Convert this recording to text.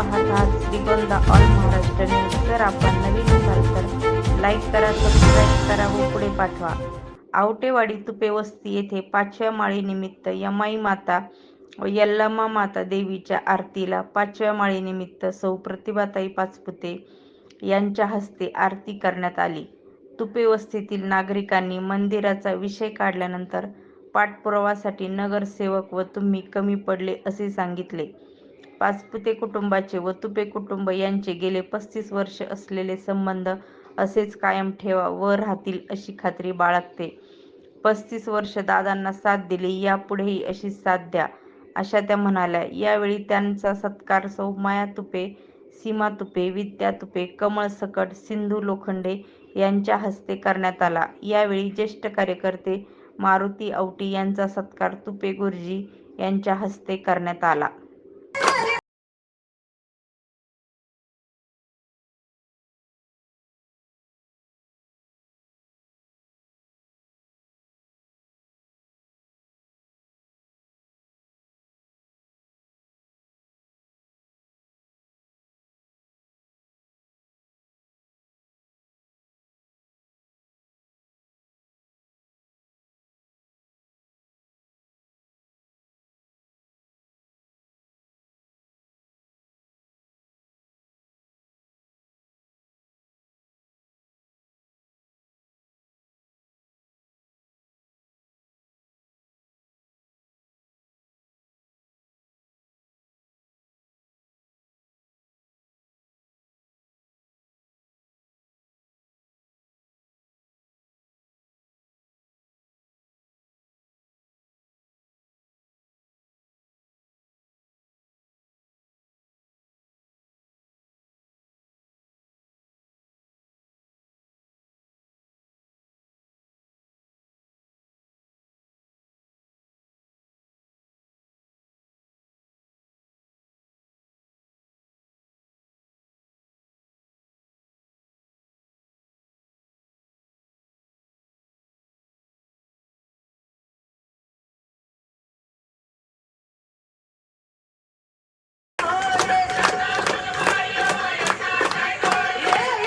पाहत आहात Shrigonda all Maharashtra news जर आपण नवीन असाल तर लाईक करा सबस्क्राईब करा व पुढे पाठवा. आवटेवाडी तुपे वस्ती येथे पाचव्या माळीनिमित्त यमाई माता व यल्लामा माता देवीच्या आरतीला पाचव्या माळीनिमित्त सौ प्रतिभाताई पाचपुते यांच्या हस्ते आरती करण्यात आली. तुपे वस्तीतील नागरिकांनी मंदिराचा विषय काढल्यानंतर पाठपुरावासाठी नगरसेवक व तुम्ही कमी पडले असे सांगितले. पाचपुते कुटुंबाचे व तुपे कुटुंब यांचे गेले पस्तीस वर्ष असलेले संबंध असेच कायम ठेवा व राहतील अशी खात्री बाळगते. पस्तीस वर्ष दादांना साथ दिली यापुढेही अशी साथ द्या अशा त्या म्हणाल्या. यावेळी त्यांचा सत्कार सौ माया तुपे सीमा तुपे विद्या तुपे कमळ सकट सिंधू लोखंडे यांच्या हस्ते करण्यात आला. यावेळी ज्येष्ठ कार्यकर्ते मारुती औटी यांचा सत्कार तुपे गुरुजी यांच्या हस्ते करण्यात आला.